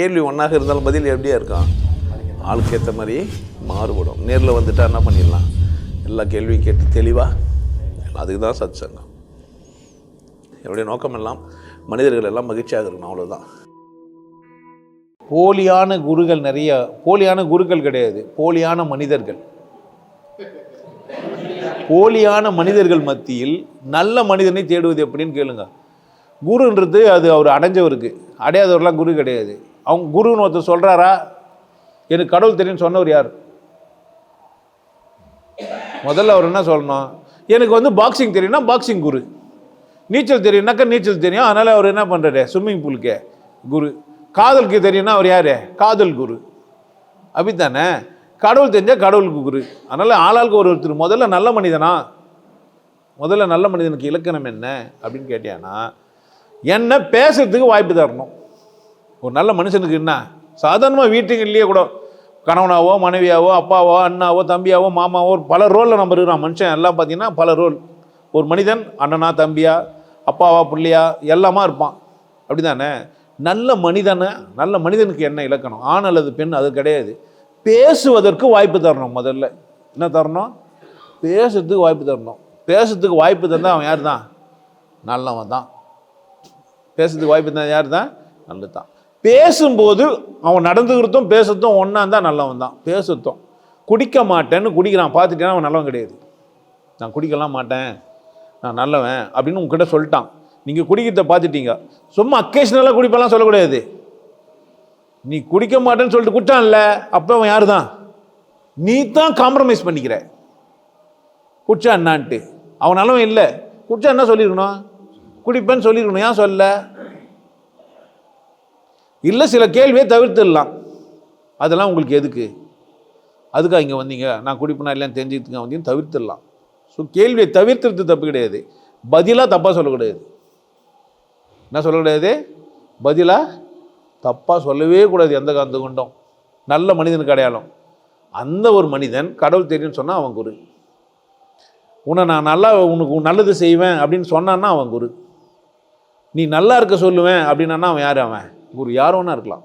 கேள்வி ஒன்றாக இருந்தாலும் பதில் எப்படியா இருக்கும்? ஆளுக்கு ஏற்ற மாதிரி மாறுபடும். நேரில் வந்துட்டால் என்ன பண்ணிடலாம்? எல்லா கேள்வியும் கேட்டு தெளிவாக அதுக்கு தான் சத் சங்கம் என்னுடைய நோக்கம் எல்லாம் மனிதர்கள் எல்லாம் மகிழ்ச்சியாக இருக்கணும் அவ்வளோதான் போலியான குருகள் நிறைய போலியான குருக்கள் கிடையாது போலியான மனிதர்கள். போலியான மனிதர்கள் மத்தியில் நல்ல மனிதனை தேடுவது எப்படின்னு கேளுங்க. குருன்றது அது அவர் அடைஞ்சவருக்கு அடையாதவரெலாம் குரு கிடையாது. அவங்க குருன்னு ஒருத்தர் சொல்கிறாரா எனக்கு கடவுள் தெரியும்னு சொன்னவர் யார்? முதல்ல அவர் என்ன சொல்லணும்? எனக்கு வந்து பாக்ஸிங் தெரியும்னா பாக்ஸிங் குரு. நீச்சல் தெரியும்னாக்கா நீச்சல் தெரியும். அதனால் அவர் என்ன பண்ணுறாரு ஸ்விம்மிங் பூலுக்கு குரு. காதலுக்கு தெரியும்னா அவர் யார்? காதல் குரு. அப்படித்தானே? கடவுள் தெரிஞ்சால் கடவுளுக்கு குரு. அதனால் ஆளாளுக்கு ஒரு ஒருத்தர் முதல்ல நல்ல மனிதனா? முதல்ல நல்ல மனிதனுக்கு இலக்கணம் என்ன? அப்படின்னு கேட்டியானா என்ன பேசுறதுக்கு வாய்ப்பு தரணும். ஒரு நல்ல மனுஷனுக்கு என்ன? சாதாரணமாக வீட்டுங்கள்லேயே கூட. கணவனாவோ மனைவியாவோ அப்பாவோ அண்ணாவோ தம்பியாவோ மாமாவோ பல ரோலில் நம்ம இருக்கிறோம். மனுஷன் எல்லாம் பார்த்தீங்கன்னா பல ரோல் ஒரு மனிதன் அண்ணனா தம்பியா அப்பாவா பிள்ளையா எல்லாமா இருப்பான். அப்படி தானே நல்ல மனிதனை நல்ல மனிதனுக்கு என்ன இலக்கணம்? ஆண் அல்லது பெண் அது கிடையாது. பேசுவதற்கு வாய்ப்பு தரணும் முதல்ல. என்ன தரணும்? பேசுறதுக்கு வாய்ப்பு தரணும். பேசுறதுக்கு வாய்ப்பு தந்தால் அவன் யார் தான் நல்லவன் தான். பேசுறதுக்கு வாய்ப்பு தான் யார் தான் நல்லது தான் பேசும்போது அவன் நடந்துக்கிறதும் பேசுறதும் ஒன்றா இருந்தால் நல்லவன் தான் பேசுறதும். குடிக்க மாட்டேன்னு குடிக்கிறான். பார்த்துட்டேன்னா அவன் நல்லவன் கிடையாது. நான் குடிக்கலாம் மாட்டேன். நான் நல்லவன் அப்படின்னு உங்ககிட்ட சொல்லிட்டான். நீங்கள் குடிக்கிறத பார்த்துட்டீங்க. சும்மா அக்கேஷனலாக குடிப்பெல்லாம் சொல்லக்கூடாது. நீ குடிக்க மாட்டேன்னு சொல்லிட்டு குட்டான்ல அப்போ அவன் யார் தான் நீ தான் காம்ப்ரமைஸ் பண்ணிக்கிற. குடிச்சா என்னான்ட்டு. அவன் நல்லவன் இல்லை. குடிச்சா என்ன சொல்லியிருக்கணும்? குடிப்பேன்னு சொல்லியிருக்கணும். ஏன் சொல்ல இல்லை சில கேள்வியை தவிர்த்துடலாம். அதெல்லாம் உங்களுக்கு எதுக்கு? அதுக்காக இங்கே வந்தீங்க. நான் குடிப்பினா இல்லைன்னு தெரிஞ்சுக்கிட்டுங்க வந்தீங்க தவிர்த்துடலாம். ஸோ கேள்வியை தவிர்த்துறது தப்பு கிடையாது. பதிலாக தப்பாக சொல்லக்கூடாது என்ன சொல்லக்கூடாது பதிலாக தப்பாக சொல்லவே கூடாது எந்த காந்த கொண்டும். நல்ல மனிதனுக்கு அடையாளம். அந்த ஒரு மனிதன் கடவுள் தெரியும்னு சொன்னால் அவன் குரு. உன்னை நான் நல்லா உனக்கு நல்லது செய்வேன் அப்படின்னு சொன்னான்னா அவன் குரு. நீ நல்லா இருக்க சொல்லுவேன் அப்படின்னா அவன் யார் அவன்? குரு யார் ஒன்றா இருக்கலாம்.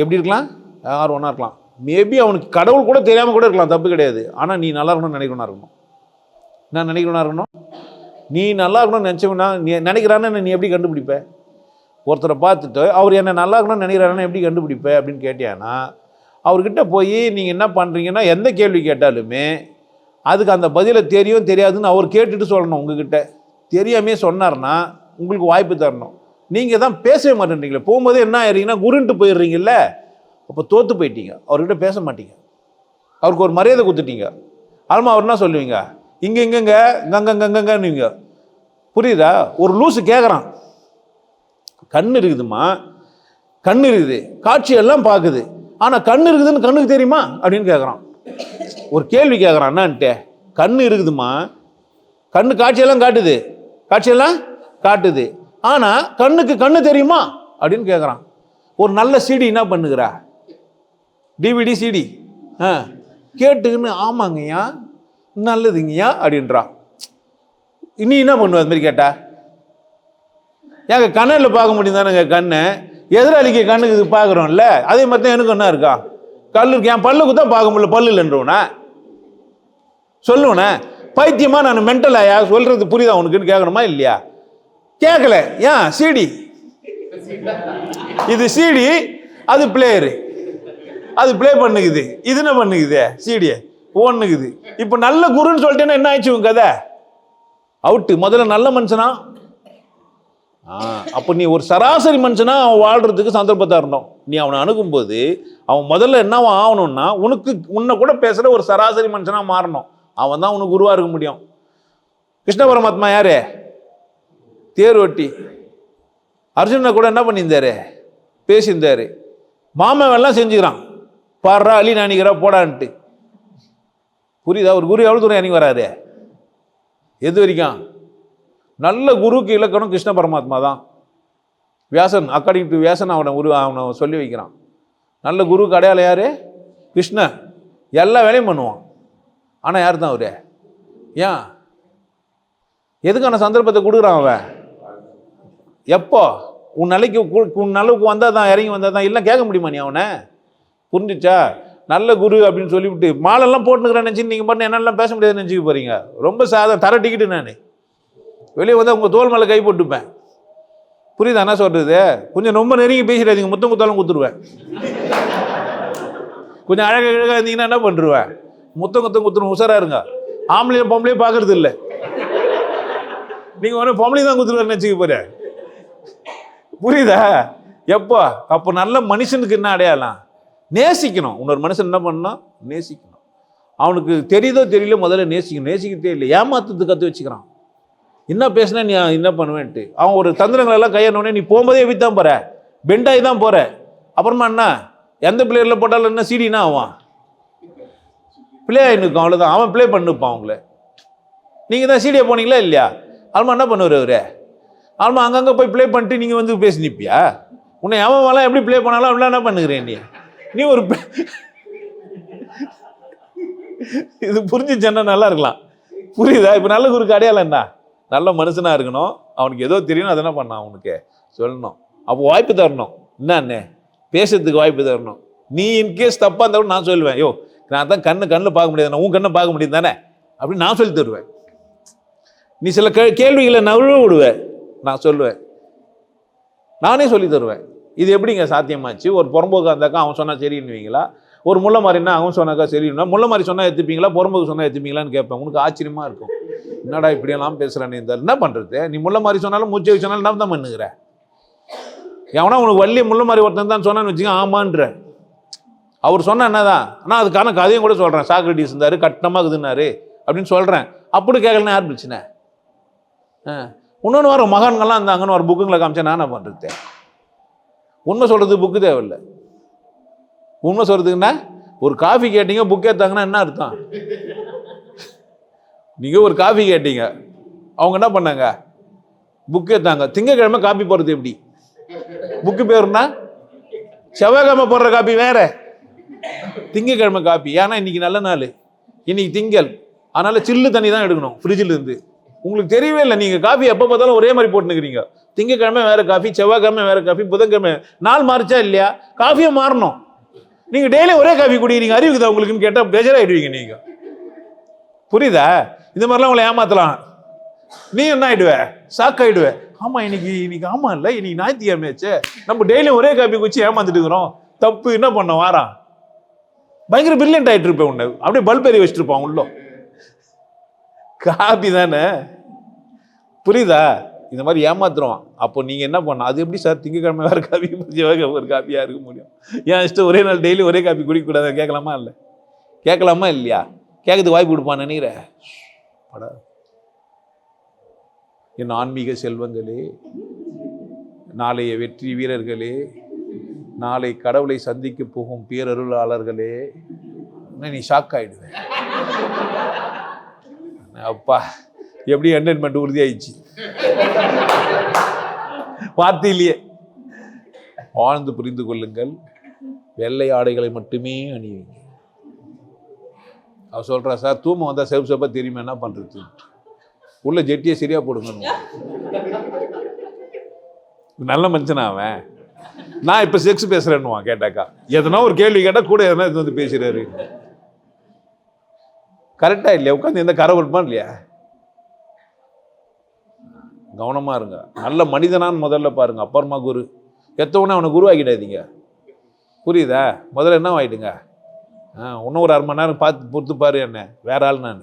எப்படி இருக்கலாம்? யார் ஒன்றா இருக்கலாம். மேபி அவனுக்கு கடவுள் கூட தெரியாமல் கூட இருக்கலாம். தப்பு கிடையாது. ஆனால் நீ நல்லா இருக்கணும்னு நினைக்கணும்னா இருக்கணும். நான் நினைக்கணும்னா இருக்கணும்? நீ நல்லா இருக்கணும்னு நினச்சவனா நீ நினைக்கிறான்னு நீ எப்படி கண்டுபிடிப்ப? ஒருத்தரை பார்த்துட்டு அவர் என்ன நல்லா இருக்கணும்னு நினைக்கிறாருன்னு எப்படி கண்டுபிடிப்ப? அப்படின்னு கேட்டியானா அவர்கிட்ட போய் நீங்கள் என்ன பண்ணுறீங்கன்னா எந்த கேள்வி கேட்டாலுமே அதுக்கு அந்த பதிலை தெரியும் தெரியாதுன்னு அவர் கேட்டுட்டு சொல்லணும் உங்ககிட்ட. தெரியாமே சொன்னார்னா உங்களுக்கு வாய்ப்பு தரணும். நீங்கள் தான் பேசவே மாட்டேன்றீங்களே. போகும்போது என்ன ஆயிடுறீங்கன்னா குருன்ட்டு போயிடுறீங்கல்ல அப்போ தோற்று போயிட்டீங்க. அவர்கிட்ட பேச மாட்டீங்க. அவருக்கு ஒரு மரியாதை கொடுத்துட்டீங்க. ஆல்மா அவர் என்ன சொல்லுவீங்க? இங்கே இங்கங்க கங்கங்கங்கங்கன்னுவீங்க புரியுதா? ஒரு லூஸு கேட்குறான் கண் இருக்குதுமா கண் இருக்குது. காட்சியெல்லாம் பார்க்குது ஆனால் கண் இருக்குதுன்னு கண்ணுக்கு தெரியுமா? அப்படின்னு கேட்குறான் ஒரு கேள்வி கேட்குறான் என்னான்ட்டு. கண் இருக்குதுமா கண்ணு காட்சியெல்லாம் காட்டுது. காட்சியெல்லாம் காட்டுது. ஆனால் கண்ணுக்கு கண்ணு தெரியுமா? அப்படின்னு கேட்குறான் ஒரு நல்ல சிடி என்ன பண்ணுகிறா? டிவிடி சிடி ஆ கேட்டுக்கின்னு ஆமாங்கய்யா நல்லதுங்கய்யா அப்படின்றா. நீ என்ன பண்ணுவ அது மாதிரி கேட்டா? ஏங்க கண்ணில் பார்க்க முடியும் தானேங்க கண்ணு. எதிராளிக்கு கண்ணுக்கு இது பார்க்குறோம்ல அதே மாதிரி தான் எனக்கு என்ன இருக்கா? கல் இருக்கு. என் பல்லுக்கு தான் பார்க்க முடியல பல்லு இல்லைன்றவனா சொல்லுவனே பைத்தியமா நான் மென்டலாயா சொல்றது புரியுதா உனக்குன்னு கேட்கணுமா இல்லையா? கேட்கல ஏன் சிடி இது சிடி அது பிளேயரு அது ப்ளே பண்ணுக்குது இது என்ன பண்ணுக்குது சிடியை ஓன்னுக்குது இப்போ நல்ல குருன்னு சொல்லிட்டேன்னா என்ன ஆயிடுச்சு உங்க கதை? அவுட்டு முதல்ல நல்ல மனுஷனா? அப்போ நீ ஒரு சராசரி மனுஷனா அவன் வாழ்றதுக்கு சந்தர்ப்பத்தை இருந்தோம். நீ அவனை அணுகும்போது அவன் முதல்ல என்னவன் ஆகணும்னா உனக்கு உன்னை கூட பேசுகிற ஒரு சராசரி மனுஷனாக மாறணும். அவன் தான் உனக்கு குருவாக இருக்க முடியும். கிருஷ்ண பரமாத்மா யாரு? தேர் ஒட்டி அர்ஜுனை கூட என்ன பண்ணியிருந்தாரு? பேசியிருந்தாரு. மாமன் எல்லாம் செஞ்சுக்கிறான். பாடுறா அலி நாணிக்கிறா போடான்ட்டு. புரியுதா? ஒரு குரு எவ்வளோ தூரம் இறங்கி வராரு? எது வரைக்கும்? நல்ல குருவுக்கு இலக்கணம் கிருஷ்ண பரமாத்மா தான். வியாசன் அக்கார்டிங் டு வியாசன் அவனை உரு அவனை சொல்லி வைக்கிறான். நல்ல குருவுக்கு அடையாளம் யார்? கிருஷ்ணன். எல்லா வேலையும் பண்ணுவான். ஆனால் யார் தான் அவரு? ஏன்? எதுக்கான சந்தர்ப்பத்தை கொடுக்குறான் அவன்? எப்போ? உன் நிலைக்கு உன் அளவுக்கு வந்தால் தான் இறங்கி வந்தால் தான் இல்லை கேட்க முடியுமா நீ அவனை? புரிஞ்சுச்சா? நல்ல குரு அப்படின்னு சொல்லிவிட்டு மாலெல்லாம் போட்டுக்கிறேன் நினச்சி நீங்கள் பண்ண என்னெல்லாம் பேச முடியாதுன்னு நினச்சிக்க போகிறீங்க ரொம்ப சாதா தர டிக்கெட்டு நான். வெளியே வந்தால் உங்கள் தோல் மேலே கை போட்டுப்பேன். புரியுதா? என்ன சொல்கிறது கொஞ்சம் ரொம்ப நெருங்கி பேசிடாதீங்க. முத்தம் குத்தாலும் குத்துருவேன் கொஞ்சம் அழகாக அழகாக இருந்தீங்கன்னா என்ன பண்ணுருவேன் முத்தம் குத்தம் குத்துரும் உஷாரா இருங்க. ஆம்பளையும் பொம்பளையும் பார்க்கறது இல்லை நீங்கள் ஒன்று பொம்பளை தான் குத்துருவேன்னு நினச்சிக்க போகிறேன் புரியுதா? எப்போ? அப்போ நல்ல மனுஷனுக்கு என்ன அடையாளம்? நேசிக்கணும். இன்னொரு மனுஷன் என்ன பண்ணணும்? நேசிக்கணும். அவனுக்கு தெரியுதோ தெரியல முதல்ல நேசிக்கணும். நேசிக்கிறதே இல்லை. ஏமாத்துறது கற்று வச்சுக்கிறான். என்ன பேசினா நீ என்ன பண்ணுவேன்ட்டு. அவன் ஒரு தந்திரங்களெல்லாம் எல்லாம் நீ போகும்போதே எப்படி தான் போகிற பெண்டாகி தான் போகிற அப்புறமா என்ன? எந்த பிளேயரில் போட்டாலும் என்ன? சீடினா அவன் பிளே ஆகினுக்கும் அவ்வளோதான் அவன் ப்ளே பண்ணிப்பான் அவங்கள. நீங்கள் தான் சீடியை போனீங்களா இல்லையா? ஆல்மா என்ன பண்ணுவார் அவரு? ஆமாம் அங்கங்கே போய் ப்ளே பண்ணிட்டு நீங்கள் வந்து பேசி நிற்பியா உன்னை எவன் எப்படி ப்ளே பண்ணாலும் அப்படிலாம் என்ன பண்ணுகிறேன் நீ? நீ ஒரு இது இது புரிஞ்சுச்சேன்னா நல்லா இருக்கலாம். புரியுதா? இப்போ நல்ல குருக்கு அடையாளம் என்ன? நல்ல மனுஷனாக இருக்கணும். அவனுக்கு ஏதோ தெரியணும் அதை என்ன பண்ணான் அவனுக்கு சொல்லணும். அப்போ வாய்ப்பு தரணும். என்னண்ணே பேசுறதுக்கு வாய்ப்பு தரணும். நீ இன்கேஸ் தப்பாக இருந்தாலும் நான் சொல்லுவேன். யோ நான் தான் கண்ணு கண்ணில் பார்க்க முடியாது. உன் கண்ணை பார்க்க முடியும் தானே? அப்படின்னு நான் சொல்லி தருவேன். நீ சில கே கேள்விகளை நழுவ விடுவேன். நான் சொல்லுவேன். நானே சொல்லி தருவேன். இது எப்படிங்க சாத்தியமாச்சு? ஒரு புறம்போக்கா இருந்தாக்கா அவன் சொன்னால் சரின்னுவீங்களா? ஒரு முள்ள மாதிரினா அவன் சொன்னாக்கா சரின்னா முள்ள மாதிரி சொன்னால் எடுத்துப்பீங்களா புறம்போக்கு சொன்னால் எடுத்துப்பீங்களான்னு கேட்பேன். உனக்கு ஆச்சரியமாக இருக்கும். என்னடா இப்படியெல்லாம் பேசுகிறானே இந்த என்ன பண்ணுறது நீ முள்ள மாதிரி சொன்னாலும் மூச்சை சொன்னாலும் என்ன தான் பண்ணுகிற? எவனா உனக்கு வள்ளி முள்ள மாதிரி ஒருத்தன் தான் சொன்னான்னு வச்சுக்க ஆமான்ற. அவர் சொன்ன என்னதான்? ஆனால் அதுக்கான கதையும் கூட சொல்கிறேன் சாக்ரட்டிஸ் இருந்தார் கட்டமாக இருக்குதுன்னாரு அப்படின்னு சொல்கிறேன் அப்படி கேட்கலன்னா யார் பிரச்சனை ஆ. இன்னொன்று வர மகான்கள்லாம் இருந்தாங்கன்னு ஒரு புக்குங்களை காமிச்சா நான் என்ன பண்ணுறது உண்மை சொல்கிறது புக்கு தேவையில்லை. உண்மை சொல்கிறதுக்குன்னா ஒரு காஃபி கேட்டீங்க புக் ஏற்றாங்கன்னா என்ன அர்த்தம்? நீங்கள் ஒரு காஃபி கேட்டீங்க. அவங்க என்ன பண்ணாங்க? புக் ஏற்றாங்க திங்கக்கிழமை காப்பி போடுறது எப்படி? புக்கு பேருனா செவ்வாய்க்கிழமை போடுற காப்பி வேற. திங்கக்கிழமை காப்பி ஏன்னா இன்னைக்கு நல்ல நாள். இன்னைக்கு திங்கள். அதனால் சில்லு தண்ணி தான் எடுக்கணும். ஃப்ரிட்ஜில் இருந்து. உங்களுக்கு தெரியவே இல்லை. நீங்கள் காஃபி எப்போ பார்த்தாலும் ஒரே மாதிரி போட்டுனுக்கிறீங்க திங்கக்கிழமை வேறு காஃபி செவ்வாய்க்கிழமை வேறு காஃபி புதன்கிழமை. நாள் மாறிச்சா இல்லையா? காஃபியை மாறணும். நீங்கள் டெய்லி ஒரே காஃபி குடிக்கிறீங்க. அறிவுக்குதா உங்களுக்குன்னு கேட்டால் பேஜராகிடுவீங்க நீங்கள் புரியுதா? இந்த மாதிரிலாம் உங்களை ஏமாத்தலாம். நீ என்ன ஆகிடுவே ஷாக் ஆமாம் இன்னைக்கு இன்னைக்கு ஆமாம் இல்லை இன்னைக்கு ஞாயிற்றுக்கிழமையாச்சே நம்ம டெய்லியும் ஒரே காப்பி குச்சி ஏமாந்துட்டு இருக்கிறோம். தப்பு என்ன பண்ண வாரான். பயங்கர பிரில்லியன்ட் ஆகிட்டு இருப்பேன் உன்னை. அப்படியே பல்ப் எறி வச்சுட்டு இருப்பான் காப்பி தானே? புரியுதா? இந்த மாதிரி ஏமாத்துறோம். அப்போ நீங்கள் என்ன பண்ணணும்? அது எப்படி சார் திங்கக்கிழமை வேறு காப்பி செவ்வாய்க்கிழமை ஒரு காப்பியாக இருக்க முடியும்? ஏன் இஷ்டம் ஒரே நாள் டெய்லி ஒரே காப்பி குடிக்கக்கூடாது? கேட்கலாமா இல்லை? கேட்கலாமா இல்லையா? கேட்கறதுக்கு வாய்ப்பு கொடுப்பான் நினைக்கிற? படா என் ஆன்மீக செல்வங்களே நாளைய வெற்றி வீரர்களே நாளை கடவுளை சந்திக்க போகும் பேரருளாளர்களே நீ ஷாக் ஆகிடுவேன் அப்பா எப்படி என்டர்டைன்மெண்ட் உறுதியாயிடுச்சு? வார்த்தையிலேயே. ஆழ்ந்து புரிந்து கொள்ளுங்கள். வெள்ளை ஆடைகளை மட்டுமே அணிவீங்க அவர் சொல்கிறா சார் தூமம் வந்தால் செவ் செப்பாக தெரியுமா? என்ன பண்ணுறது உள்ள ஜெட்டியை சரியாக போடுங்க நல்ல மனுஷனா அவன். நான் இப்போ செக்ஸ் பேசுகிறேன்னுவான் கேட்டாக்கா. எதனா ஒரு கேள்வி கேட்டால் கூட எதனா இது வந்து பேசுகிறாரு கரெக்டாக இல்லையா? உட்காந்து எந்த கரை கொடுப்பான் இல்லையா? கவனமாக இருங்க. நல்ல மனிதனான்னு முதல்ல பாருங்க அப்புறமா குரு. எத்தவொன்னே அவனை குருவாக்கிடாதீங்க புரியுதா? முதல்ல என்ன ஆகிடுங்க ஆ இன்னும் ஒரு அரை மணி நேரம் பார்த்து பொறுத்து பாரு என்ன. வேற ஆள் நான்.